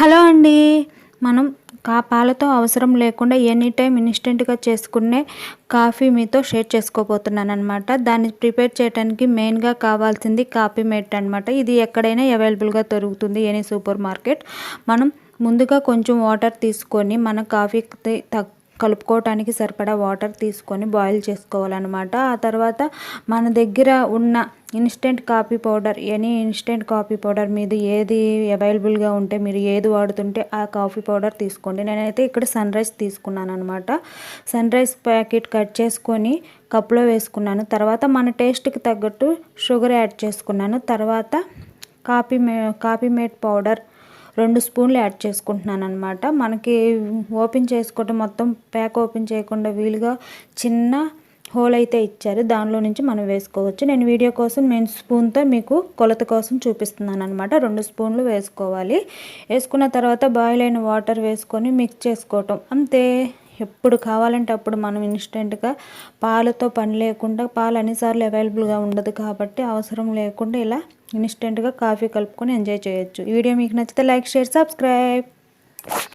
Hello అండి. మనం కా పాలతో అవసరం లేకుండా ఎనీ టైం ఇన్స్టెంట్గా చేసుకునే కాఫీ మీతో షేర్ చేసుకోబోతున్నాను అనమాట దాన్ని ప్రిపేర్ చేయడానికి మెయిన్గా కావాల్సింది కాఫీ మేట్ అనమాట ఇది ఎక్కడైనా అవైలబుల్గా దొరుకుతుంది ఎనీ సూపర్ మార్కెట్. మనం ముందుగా కొంచెం వాటర్ తీసుకొని మన కాఫీ కలుపుకోవటానికి సరిపడా వాటర్ తీసుకొని బాయిల్ చేసుకోవాలన్నమాట. ఆ తర్వాత మన దగ్గర ఉన్న instant coffee powder any instant coffee powder మీద ఏది అవైలబుల్గా ఉంటే మీరు ఏది వాడుతుంటే ఆ కాఫీ పౌడర్ తీసుకోండి. నేనైతే ఇక్కడ సన్ రైస్ తీసుకున్నాను అనమాట సన్ రైస్ ప్యాకెట్ కట్ చేసుకొని కప్లో వేసుకున్నాను. తర్వాత మన టేస్ట్కి తగ్గట్టు షుగర్ యాడ్ చేసుకున్నాను. తర్వాత కాఫీ మే కాఫీ మేట్ పౌడర్ రెండు స్పూన్లు యాడ్ చేసుకుంటున్నాను అనమాట మనకి ఓపెన్ చేసుకోవటం మొత్తం ప్యాక్ ఓపెన్ చేయకుండా వీలుగా చిన్న హోల్ అయితే ఇచ్చారు. దానిలో నుంచి మనం వేసుకోవచ్చు. నేను వీడియో కోసం నేను స్పూన్తో మీకు కొలత కోసం చూపిస్తున్నాను అనమాట రెండు స్పూన్లు వేసుకోవాలి. వేసుకున్న తర్వాత బాయిల్ అయిన వాటర్ వేసుకొని మిక్స్ చేసుకోవటం. అంతే. ఎప్పుడు కావాలంటే అప్పుడు మనం ఇన్స్టెంట్గా పాలతో పని లేకుండా పాలు అన్నిసార్లు అవైలబుల్గా ఉండదు కాబట్టి అవసరం లేకుండా ఇలా ఇన్స్టెంట్గా కాఫీ కలుపుకొని ఎంజాయ్ చేయొచ్చు. ఈ వీడియో మీకు నచ్చితే లైక్ షేర్ సబ్స్క్రైబ్.